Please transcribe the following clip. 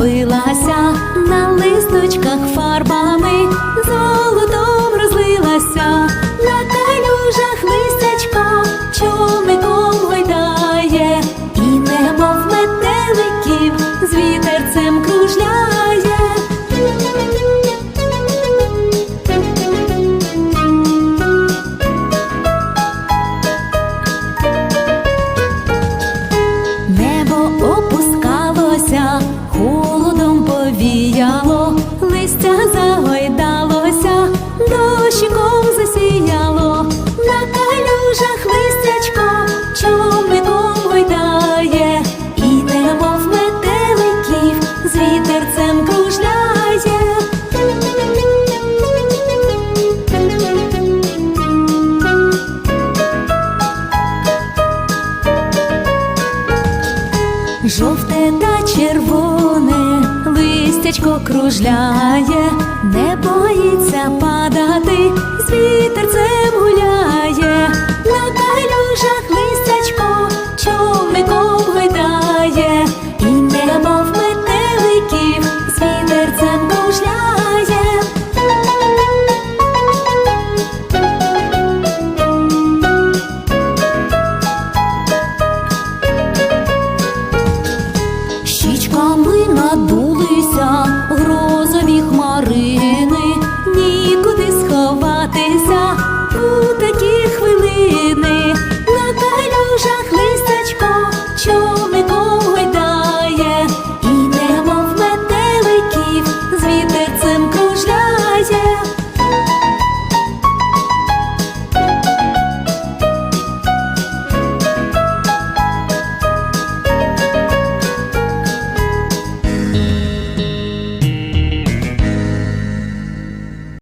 розлилася на листочках фарбами, жовте та червоне, листячко кружляє, не боїться падати, з вітерцем гуляє, на калюжах листячко човником гойдає, і немов метеликів, з вітерцем кружляє.